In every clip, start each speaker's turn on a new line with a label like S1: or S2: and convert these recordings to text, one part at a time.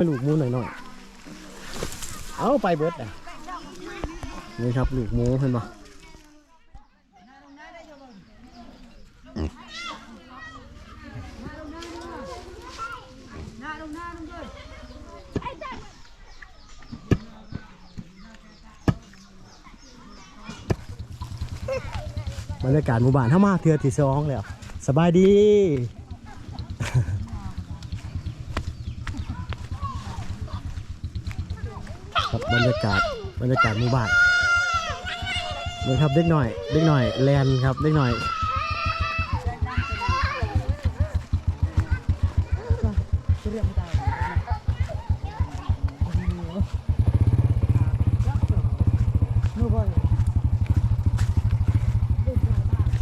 S1: ให้ลูกมูหน่อยหน่อยเอาไปเบิดอะนี่ครับลูกมูเห็นปะบรรยากาศหมู่บ้านถ้ามาเทือที่สองแล้ว สบายดี ครั บรรยากาศบรรยากาศหมู่บ้านนี่ครับเด็กหน่อยเด็กหน่อยแลนครับเด็กหน่อย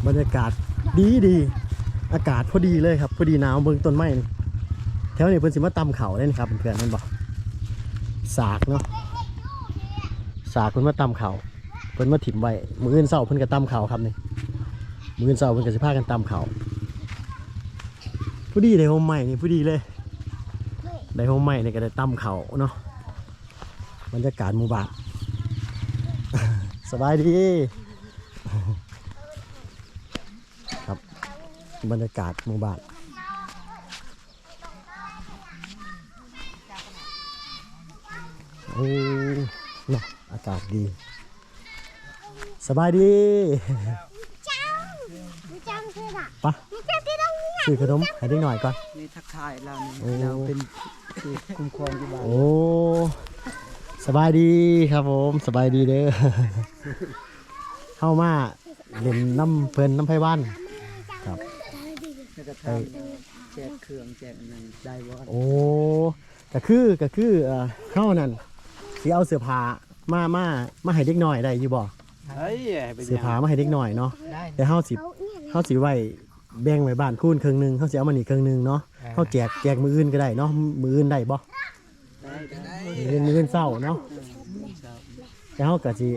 S1: บรรยากาศดีดีอากาศพอดีเลยครับ พอดีหนาวเบิ่งต้นไม้แถวนี้เพิ่นสิมาตำเขาเลยนะครับเพื่อนๆนั่นบอกสากเนาะ สากเพิ่นมาตำเขาเพิ่นมาถิ่มไว้มืออื่นเศร้าเพิ่นก็ตำเขาครับนี่มืออื่นเศร้าเพิ่นก็สิพากันตำเขาผู้ดีได้โฮมใหม่นี่ผู้ดีเลยได้โฮมใหม่นี่ก็ได้ตำเขาเนาะบรรยากาศหมู่บ้านสบายดีครับบรรยากาศหมู่บ้านโอ้เนาะ อากาศดี สบายดี
S2: ไม่จำคือละ
S1: ปะ
S2: ไม่จำที่เราเนี่ย
S1: ซื้อขนมให้เด็กหน่อยก่อน
S3: นี่ทักทายเรา
S1: โอ้
S3: นี่เราเป็นคุ้มครองอยู่บ้าน
S1: โอ้สบายดีครับผมสบายดีเด้อเข้ามาเล่นน้ำเพลินน้ำไผ่บ้านครับ
S3: แล้วก็ทำแจกเครื่องแจกนนั้นได้บ่
S1: โอ้ก็คือก็คือเข้านั่นสิเอาเสื้อผ้า มามามาให้เด็กหน่อยได้อยู่บ่
S3: เฮ้ยเป็น
S1: เสื้อผ้ามาให้เด็กหน่อยเนาะ
S3: ได้
S1: แต่เฮาสิ
S2: เขาเนี่ย
S1: เขาสิไว้แบ่งไว้บ้านคูณครึ่งหนึงเขาสิเอามานี่ครึ่งหนึงเนาะเขาแจกแจกมืออื่นก็ได้เนาะมืออื่นได้บ่
S3: ได้ได้
S1: มืออื่นมืออื่นเศร้าเนาะแต่เขาก็สิ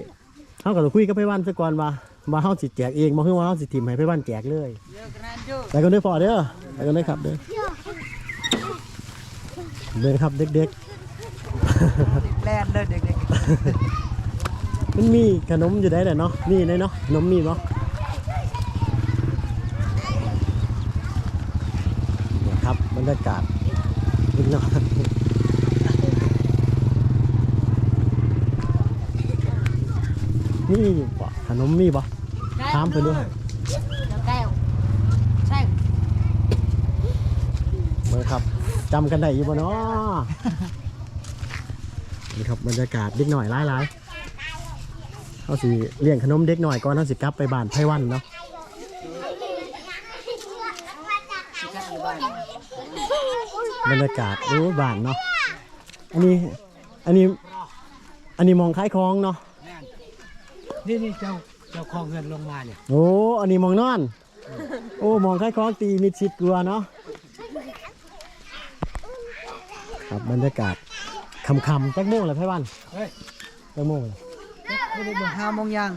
S1: เขาก็ต้องคุยกับไผวันซะก่อนว่าว่าเขาสิแจกเองบ่คือว่าเขาสิทิมให้ไผวันแจกเลย
S3: เยอะขนาดเยอะ
S1: ไปกันเด้อพ่อเด้อไปกันเด้อครับเด้อเด้อครับเด็ก
S3: แลนเลยเด็ก
S1: ๆมันมีขนมอยู่ได้แหละเนาะนี่ได้เนาะขนมมีบ่เนี่ยครับบรรยากาศนิดหน่อยนี่บ่ขนมมีบ่ถามเพิ่นด้วย
S2: แก้วใช่
S1: เบิ่งครับจำกันได้อยู่บ่เนาะ นี่ครับบรรยากาศเด็กหน่อยหลายๆเขาสิเลี้ยงขนมเด็กหน่อยก่อนเขาสิกลับไปบ้านไผวันเนาะบรรยากาศโอ้บ้านเนาะอันนี้อันนี้อันนี้มองคล้ายคลองเนาะ
S3: ๆนี่นี่เจ้าเจ้าของเงินลงมาเนี่ย
S1: โอ้อันนี้มองนอน โอ้มองคล้ายคลองตีมิดชิดกลัวเนาะครับบรรยากาศ คำๆจักโมงเลยไผวัน
S3: เฮ้ย
S1: จักโมงเลย
S3: ไม่ได้บอกห้าโมงยัง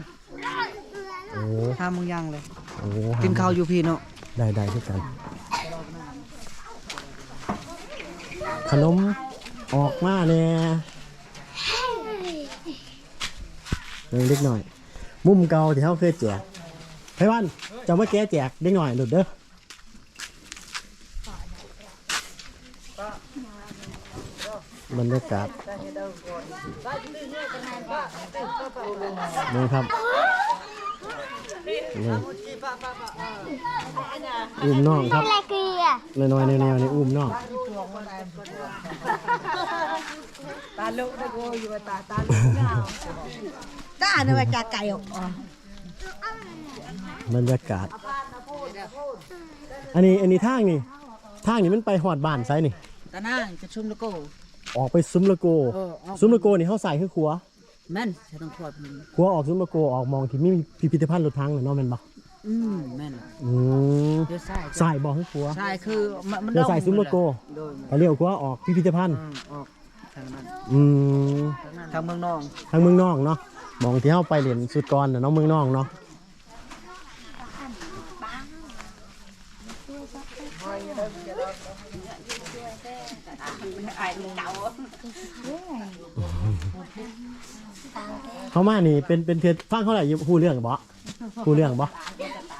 S1: โอ้
S3: ห้าโมงยังเลย
S1: โอ้
S3: กินข้าวอยู่พี่เนาะ
S1: ได้ได้ทุกกัน ขนมออกมาเนี่ยเล็กหน่อย มุมเก่าที่เขาเคยแจกไพวันจะมาแก้แจกเด็กหน่อยหลุดเด้อ บรรยากาศนี่ครับนี่อุ้มน้องครับ
S2: ลีย
S1: น้อยๆแนวๆนี่อุ้มน้อง
S3: ตาลุกได้โกอยู่ตาตาลุก
S2: ตาเนี่ยมาจากไก่ออก
S1: บรรยากาศ อันนี้อันนี้ทางนี่ทางนี่มันไปหอดบ้านไซนี่
S3: ตาหน้าจะชุ่มแล้วก็
S1: ออกไปซุ้มละโก
S3: เออออก
S1: ซุ้มละโกนี่เขาใส่คือครัว
S3: แม่นจะต้องขวดมัน
S1: ครัวออกซุ้มละโกออกมองที่มีพิพิธภัณฑ์รถทางน่ะเนาะแม่นบ่
S3: อืมแม่น
S1: อืม
S3: เดี๋ยวใส่
S1: ใส่บ่คือครัว
S3: ใช่คือมันมัน
S1: เดี๋ยวใส่ซุ้มโลโก้
S3: โดย
S1: เขาเรียกว่าออกพิพิธภัณฑ์
S3: อืมออกทางนั้น
S1: อืม
S3: ทางเมืองนอง
S1: ทางเมืองนอกเนาะมองที่เฮาไปเหรียญสุดก่อนน่ะเนาะเมืองนอกเนาะ
S3: ไอ้เก่า
S1: เขามานี่เป็นเป็นเทือนฟังเขาไหนอยู่ฮู้เรื่องบ่ฮู้เรื่องบ่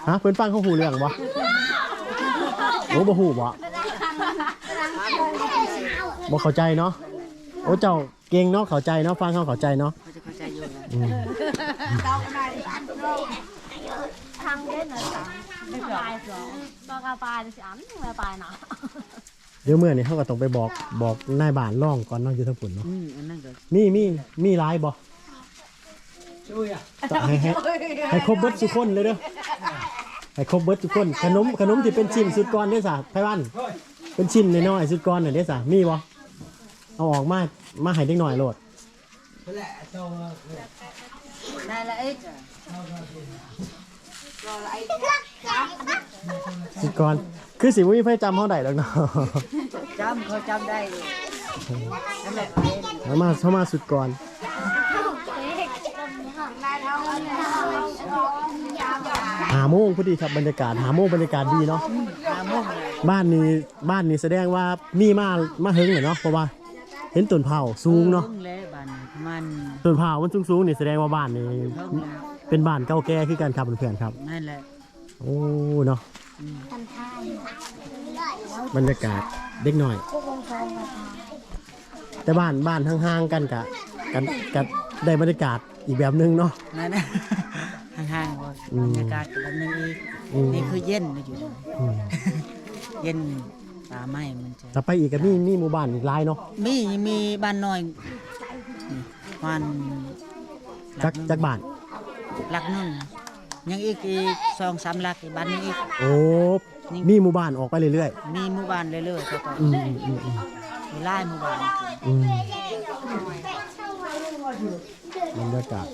S1: ฮะเพิ่นฟังเขาฮู้เรื่องบ่โอ้บ่ฮู้บ่บ่เข้าใจเนาะโอ้เจ้าเก่งเนาะเข้าใจเนาะฟังเขาเข้าใจเนาะ
S3: เข้าใจอยู่แล้ว
S1: อืม
S2: ทางเล่นเหรอจ๊ะไม่ปลายสองปลากระปายจะอันไม่ปลายนะ
S1: เดี๋ยวเมื่อนี่เขาก็ต้องไปบอกบอกนายบ้านร่องก่อนเนาะอยู่ทั้งฝุ่นเนาะ
S3: อืมอันนั้นก็
S1: มีมีมีหลายบ่ให้ให้ให้ครบเบิดทุกคนเลยเด้อให้ครบเบิดทุกคน ขนมขนมที่เป็นชิ้นสุดก้อนเด้อสะไพวันเป็นชิ้นน้อยๆสุดก้อนน่ะเด้อสะมีบ่เอาออกมามาให้เด็กหน่อยโลด
S3: ได้ละเอ๊ะ
S1: สุดก้อน คือสิบ่มีไผจำเฮาได้ดอกเนาะ
S3: จำเขาจำได้อยู่นั่นแหละ
S1: เอามาเข้ามาสุดก่อนหาโมงพอดีครับบรรยากาศหาโมงบรรยากาศดีเนาะ
S3: หาโมงเลย
S1: บ้านนี้บ้านนี้แสดงว่ามีมามาเฮงเลยเนาะเพราะว่า เห็นต้นเผาสูงเนาะ
S3: พิ่แล้วบ้านประมาณ
S1: ต้นเผามันสูงสูงๆนี่แสดงว่าบ้านนี้
S3: เพิ่งแล้ว
S1: เป็นบ้านเก่าแก่คือกันครับเพื่อนๆครับ
S3: นั่นแหละ
S1: โอ้เนาะ บรรยากาศเด็กหน่อยแต่บ้านบ้านห่างๆกันกะกันกะได้บรรยากาศอีกแบบหนึงเนาะ
S3: นั่นนะห่างๆก็
S1: อืม
S3: บรรยากาศแบบนึงอีก
S1: อืม
S3: นี่คือเย็นนะอยู่
S1: อืม
S3: เย็นป่าไม้มันจะ
S1: ถ้าไปอีกก็มีมีหมู่บ้านอีกหลายเนาะ
S3: มีมีบ้านน้อยนี่บ้านห
S1: จั
S3: ลั
S1: ก
S3: หนึ่ง
S1: จักบ้าน
S3: หลักหนึ่ง ยังอีกอีกสองสามหลักอีกบ้านหนึงอีก
S1: โอ้มีหมู่บ้านออกไปเรื่อย
S3: มีหมู่บ้านเรื่อยๆก็
S1: ๆอืมอืมอืมอืม
S3: มีหลายหมู่บ้าน
S1: อืมบรรยากาศ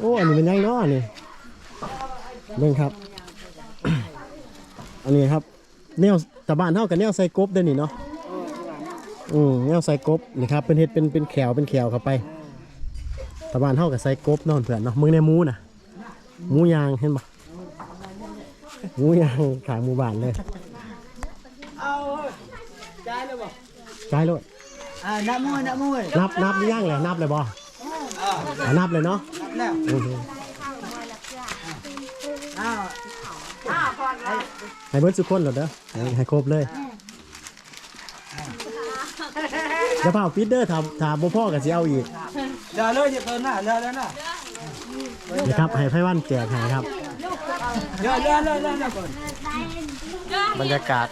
S1: โอ้อันนี้เป็นยังเนาะนี่เบิ่งครับ อันนี้ครับ แนวตะบ้านเท่ากับแนวใส่กบเด้อนี่เนาะอืมแนวใส่กบนี่ครับเป็นเห็ดเป็นเป็นแขวเป็นแขวเข้าไป ตะบ้านเท่ากับใส่กบเนอนเพื่อนเนาะมึงในหมูน่ะหมูยางเห็นปะหมูยางขายหมู่บ้านเลย
S3: จ่ายเลยบ่
S1: จ่ายโลด
S3: อ่านับมวยนับมวย
S1: นับนับหรือยังเลยนับเลยบ่อะนับเลยเนาะ
S3: แล้ว
S1: อือฮึ
S3: อ้าว
S1: ให้เบิดสุกคนเหรอเด้อให้ให้ครบเลยเดี๋ยวเผาปิดเด้อถามถามบ่พ่อกันสิเอาอีก
S4: เดี๋ยวเลยจะเกินน่ะเดี๋ยวเดี๋ยวน่ะ
S1: นะครับให้ไพ่วันแจกให้ครับ
S4: เดี๋ยวเดี๋ยวเดี๋ยวเดี๋ยวก่อน
S1: บรรยากาศ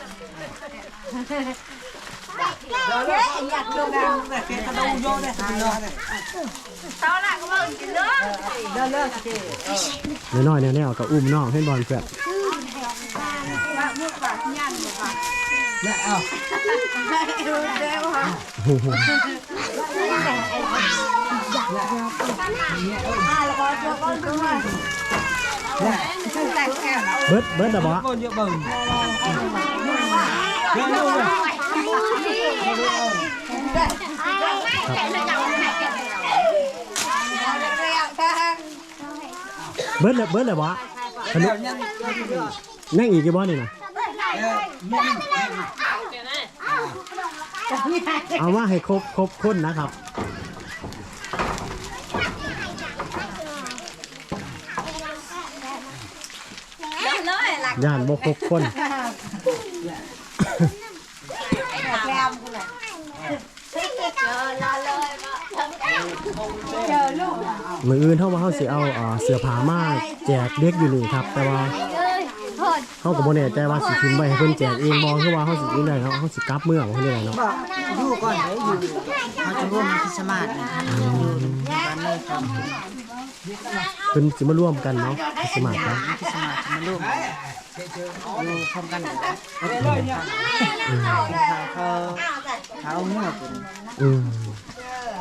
S4: เดี๋ยวเลยอยากลงน้ำแต่เกตะดูโยนเลยเดี๋ยวเลย
S3: เดี๋ยวเลิกสิ
S1: น้อยๆแนวๆกับอุ้มน้องให้บอลเพื่อน
S4: เนี่ยเอา
S1: เบิด เบิดนะบ่
S4: คนเยอะเบิ่งเดี๋ยวดูเลย
S1: เบิดเลยเบิดเลยบ่ขน
S4: เดี๋ย
S1: ม
S4: วยัง
S1: นั่งอีกกี่บ่นี่นะ
S4: เออยัง
S1: เอาว่าให้ครบครบคนนะครับ ย่านบ่ครบคนมืออื่นเท่าว่าเขาสิเอาเอ่อเสื้อผ้ามาแจกเด็กอยู่นี่ครับ แต่ว่า เขาก็บ่แน่ใจว่าสิทิมไปให้เพิ่นแจกเองบ่คือว่าเขาสิอยู่ไหนเนาะเขาสิกลับเมืองบ่คือไดเนาะ
S3: บอกอยู่ก่อนเดี๋ยวอยู่เขาจะร่วมในคริสต์มาสเนี่ยอยู่บ้านเลยทำคริส
S1: เพิ่นสิมาร่วมกันเนาะสมัครเนาะ
S3: ต์มาสมาร่วมอยู่พร้อมกันเขาเขาเขาเอาเนื้อเป็น
S1: อืม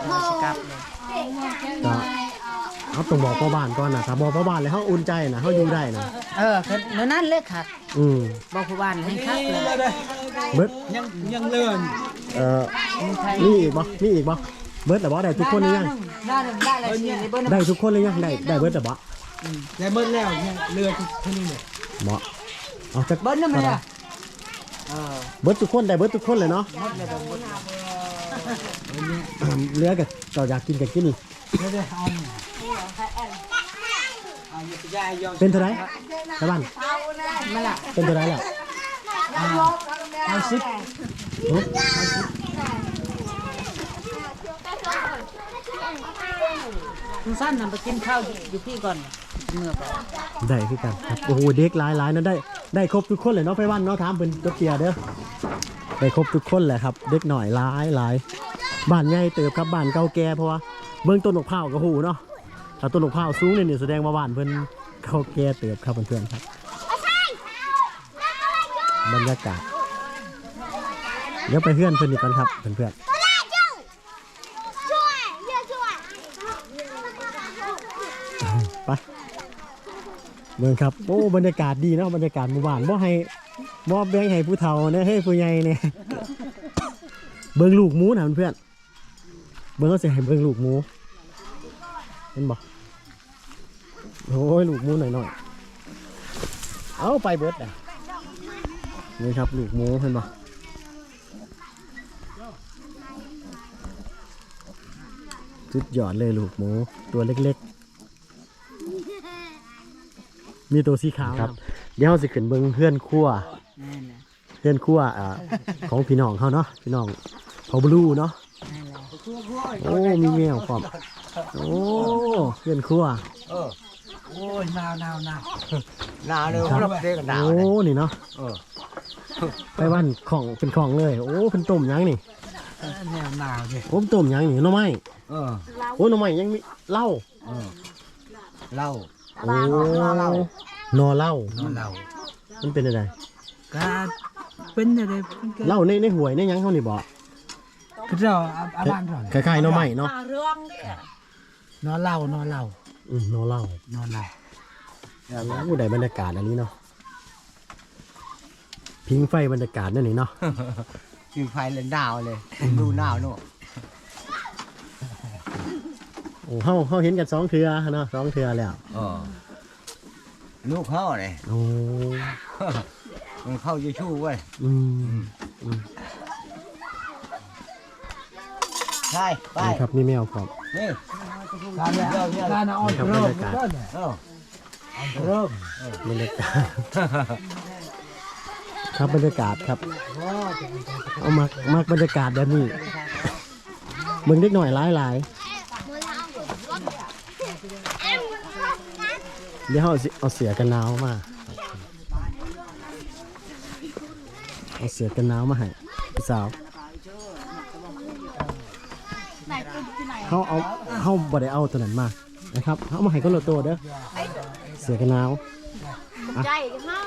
S3: เราสกับเลย
S1: ก็ เอาต้องบอกพ่อบ้านก่อนนะถ้าบอกพ่อบ้านแล้วเขาอุ่นใจนะเขาอยู่ได้นะ
S3: เออคือเนื้อนั่นเลยค่ะ
S1: อืม
S3: บอกผู้บ้านให้คักเลย
S4: เดี๋ยวเลย
S1: เบิด
S4: ยังยังเลื่อน
S1: เอ่อมีอีกบ่มีอีกบ่เบิดแต่บ่ได้ทุกคนหรือยัง
S3: ได้เลยได้เลยสิในเบิ้ล
S1: ได้ทุกคนหรือยังได้ได้เบิดแต่บ่
S4: ได้เมื่อแล้วยังเลื่อนที่นี่เนี่ย
S1: บ่เอาจัก
S3: เบิ้ลนั่นมันอะ
S1: เบิดทุกคนได้เบิดทุกคนเลยเนาะเหลือกับเราอยากกินกับกินเป็นเท่าไหรชาวบ้านเป็นเท่าไหรล่ะ
S3: เอาสิบ
S1: หึ
S3: คุณสั้นนำไปกินข้าวอยู่พี่ก่อนเมื่อก่อน
S1: ได้คือกันครับโอ้โหเด็กหลายหลายๆเนาะได้ได้ครบทุกคนเลยเนาะไปวันเนาะถามเป็นตัวเกียร์เด้อได้ครบทุกคนแหละครับ เด็กหน่อยหลายหลายบ้านใหญ่เติบครับบ้านเก่าแก่เพราะว่าเบื้องต้นหนกเผาวกับหูเนาะ ถ้าต้นหนกเผาวสูงเนี่ยนี่แสดงว่าบ้านเพิ่นเก่าแก่เติบครับเพื่อนๆครับบรรยากาศเดี๋ยวไปเพื่อนเพื่อนอีกกันครับเพื่อนๆไปเบิ่งครับโอ้บรรยากาศดีเนาะบรรยากาศหมู่บ้านบ่ให้บ่แบ่งให้ผู้เฒ่าเนี่ยให้ผู้ใหญ่เนี่ยเบิ่งลูกหมูนะเพื่อนๆเบิ่งเขาสิให้เบิ่งลูกหมูเห็นบ่โอ้ยลูกหมูหน่อยๆเอาไปเบิดอะนี่ครับลูกหมูเห็นบ่จุดยอดเลยลูกหมูตัวเล็กๆ มีตัวสีขาวครับ เดี๋ยวเราสิขึ้นเบิ่งเพื่อนครัว
S3: นั่นแหละ
S1: เพื่อนครัวอ่าของพี่น้องเขาเนาะพี่น้องเขาบลูเนาะ
S3: นั่นแหละ
S1: โอ้ มีแมวความโอ้เพื่อนครัว
S3: โอ้ยหนาวหนาวหนาว
S5: หนาวเลยเราเด็กหนาว
S1: โอ้
S5: เลย
S1: นี่เนาะ
S5: เออ
S1: ไปบ้านของเป็นของเลย โอ้เป็นต้มหยังนี่
S3: แนวหนาวดิ
S1: โอ้เป็นต้มหยังนี่หน่อไม้
S5: เออ
S1: โอ้หน่อไม้ยังมีเหล้า
S5: เออเหล้า
S1: โอ้นอเหล้าน
S5: เหล้า
S1: มันเป็นอะไร
S3: ก็เป็นอะไรเป็นก็
S1: เหล้าในในหวยในหยังเขานี่บ่
S3: คือเราเอาเอาบ้านก่อน
S1: คล้ายๆหน่อไม้เนาะ
S3: นอนเหล่านอนเหล่า
S1: อืมหนอเหล้าน
S3: อนเหล่า
S1: โอ้ได้บรรยากาศอันนี้เนาะพิงไฟบรรยากาศนั่นนี่เนาะ
S5: กินไฟเลยหนาวเลยดูหนาวเนอะ
S1: โอ้เฮาเฮาเห็นกันสองเทือเนาะสองเทือแล้ว
S5: เออลูกเขาเลย
S1: โอ้
S5: มันเข้าจะชู้เว้ย
S1: อืม
S5: ใช่ไป
S1: นี่ครับนี่แมวครับ
S5: นี่
S3: การเนี่ยการเอา
S1: ครับบร
S3: เริ่
S1: ร
S3: ม
S1: ยากาศ
S5: เออ
S3: เริ่ม
S1: บรรยากาศครับบรรยากาศครับเอามักมักบรรยากาศแบบนี้เบิ่งเด็กหน่อยหลายหลายเดี๋ยวเอาสิเอาเสือกันหนาวมาเอาเสือกันหนาวมาให้พี่สาว เขาเอาเขาบ่ได้เอาตัวนั้นมานะครับเขาเอามาให้คนละตัวเด้อเสือกันหนาว
S2: ใจกันเนาะ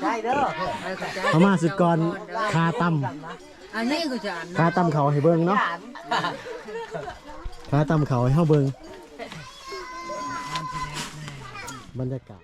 S5: ใช่เด้อ
S1: เอามาสุดก่อนคาตั้ม
S3: อันนี้ก็จะอ่าน
S1: คาตั้มเขาให้เบิ่งเนาะคาตั้มเขาให้เฮาเบิ่งบรรยากาศ